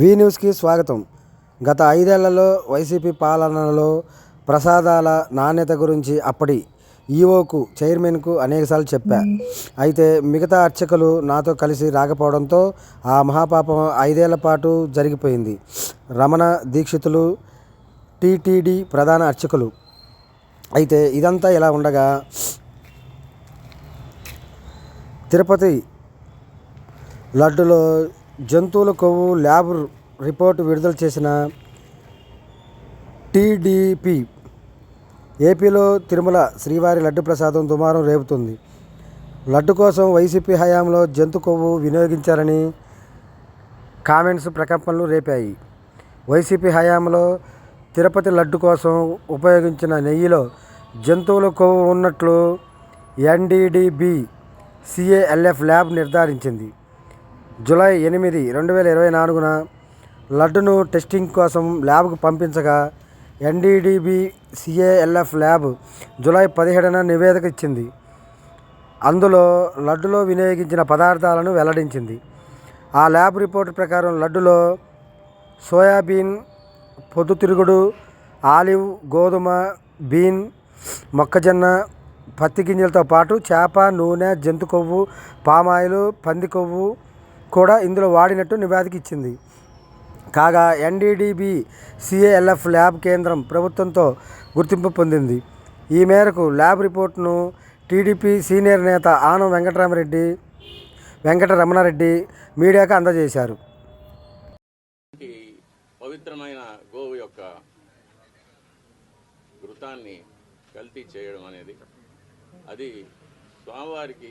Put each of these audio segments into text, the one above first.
వి న్యూస్కి స్వాగతం. గత ఐదేళ్ళలో వైసీపీ పాలనలో ప్రసాదాల నాణ్యత గురించి అప్పటి ఈఓకు చైర్మన్కు అనేకసార్లు చెప్పా. అయితే మిగతా అర్చకులు నాతో కలిసి రాకపోవడంతో ఆ మహాపాపం ఐదేళ్ళ పాటు జరిగిపోయింది. రమణ దీక్షితులు టీటీడీ ప్రధాన అర్చకులు. అయితే ఇదంతా ఇలా ఉండగా తిరుపతి లడ్డులో జంతువుల కొవ్వు ల్యాబ్ రిపోర్టు విడుదల చేసిన టీడీపీ ఏపీలో తిరుమల శ్రీవారి లడ్డు ప్రసాదం దుమారం రేపుతుంది. లడ్డు కోసం వైసీపీ హయాంలో జంతు కొవ్వు వినియోగించారని కామెంట్స్ ప్రకంపనలు రేపాయి. వైసీపీ హయాంలో తిరుపతి లడ్డు కోసం ఉపయోగించిన నెయ్యిలో జంతువుల కొవ్వు ఉన్నట్లు ఎన్డీడీబీ సిఏఎల్ఎఫ్ ల్యాబ్ నిర్ధారించింది. జూలై ఎనిమిది రెండు వేల ఇరవై నాలుగున లడ్డును టెస్టింగ్ కోసం ల్యాబ్కు పంపించగా ఎన్డీడీబీ సిఏఎల్ఎఫ్ ల్యాబ్ జూలై పదిహేడున నివేదిక ఇచ్చింది. అందులో లడ్డులో వినియోగించిన పదార్థాలను వెల్లడించింది. ఆ ల్యాబ్ రిపోర్ట్ ప్రకారం లడ్డులో సోయాబీన్ పొద్దుతిరుగుడు ఆలివ్ గోధుమ బీన్ మొక్కజొన్న పత్తి గింజలతో పాటు చేప నూనె జంతు కొవ్వు పామాయిల్ పంది కొవ్వు కూడా ఇందులో వాడినట్టు నివేదిక ఇచ్చింది. కాగా ఎన్డీడీబీ సిఏఎల్ఎఫ్ ల్యాబ్ కేంద్రం ప్రభుత్వంతో గుర్తింపు పొందింది. ఈ మేరకు ల్యాబ్ రిపోర్ట్ను టీడీపీ సీనియర్ నేత ఆనం వెంకటరామరెడ్డి వెంకట రమణారెడ్డి మీడియాకు అందజేశారు. పవిత్రమైన గోవు యొక్క ఘృతాన్ని కల్తీ చేయడం అనేది అది స్వామివారికి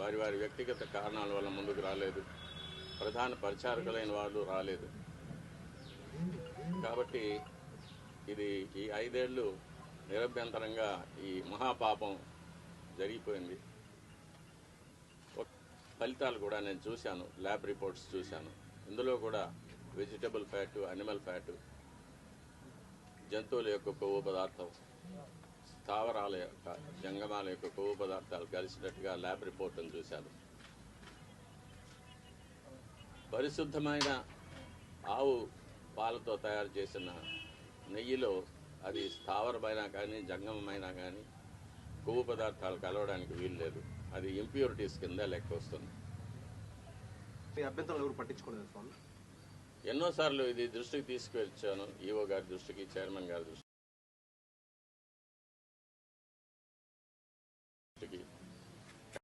వారి వారి వ్యక్తిగత కారణాల వల్ల ముందుకు రాలేదు. ప్రధాన పరిచారకులైన వాళ్ళు రాలేదు. కాబట్టి ఇది ఈ ఐదేళ్ళు నిరభ్యంతరంగా ఈ మహాపాపం జరిగిపోయింది. ఫలితాలు కూడా నేను చూశాను ల్యాబ్ రిపోర్ట్స్ చూశాను. ఇందులో కూడా వెజిటబుల్ ఫ్యాటు అనిమల్ ఫ్యాటు జంతువుల యొక్క కొవ్వు పదార్థం. స్థావరాల యొక్క జంగమాల యొక్క కొవ్వు పదార్థాలు కలిసినట్టుగా ల్యాబ్ రిపోర్ట్ను చూశాను. పరిశుద్ధమైన ఆవు పాలతో తయారు చేసిన నెయ్యిలో అది స్థావరమైనా కానీ జంగమమైనా కానీ కొవ్వు పదార్థాలు కలవడానికి వీలు లేదు. అది ఇంప్యూరిటీస్ కింద లెక్క వస్తుంది. ఎవరు పట్టించుకోలేదు ఎన్నోసార్లు ఇది దృష్టికి తీసుకువచ్చాను. ఈఓ గారి దృష్టికి చైర్మన్ గారి దృష్టికి.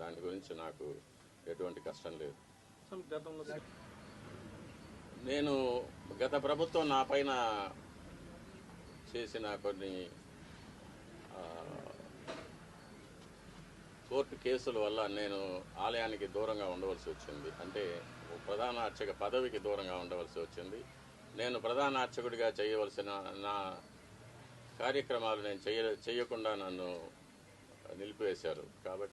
దాని గురించి నాకు ఎటువంటి కష్టం లేదు. నేను గత ప్రభుత్వం నా పైన చేసిన కొన్ని కోర్టు కేసుల వల్ల నేను ఆలయానికి దూరంగా ఉండవలసి వచ్చింది. అంటే ప్రధాన అర్చక పదవికి దూరంగా ఉండవలసి వచ్చింది. నేను ప్రధాన అర్చకుడిగా చేయవలసిన నా కార్యక్రమాలు నేను చేయ చేయకుండా నన్ను నిలిపివేశారు. కాబట్టి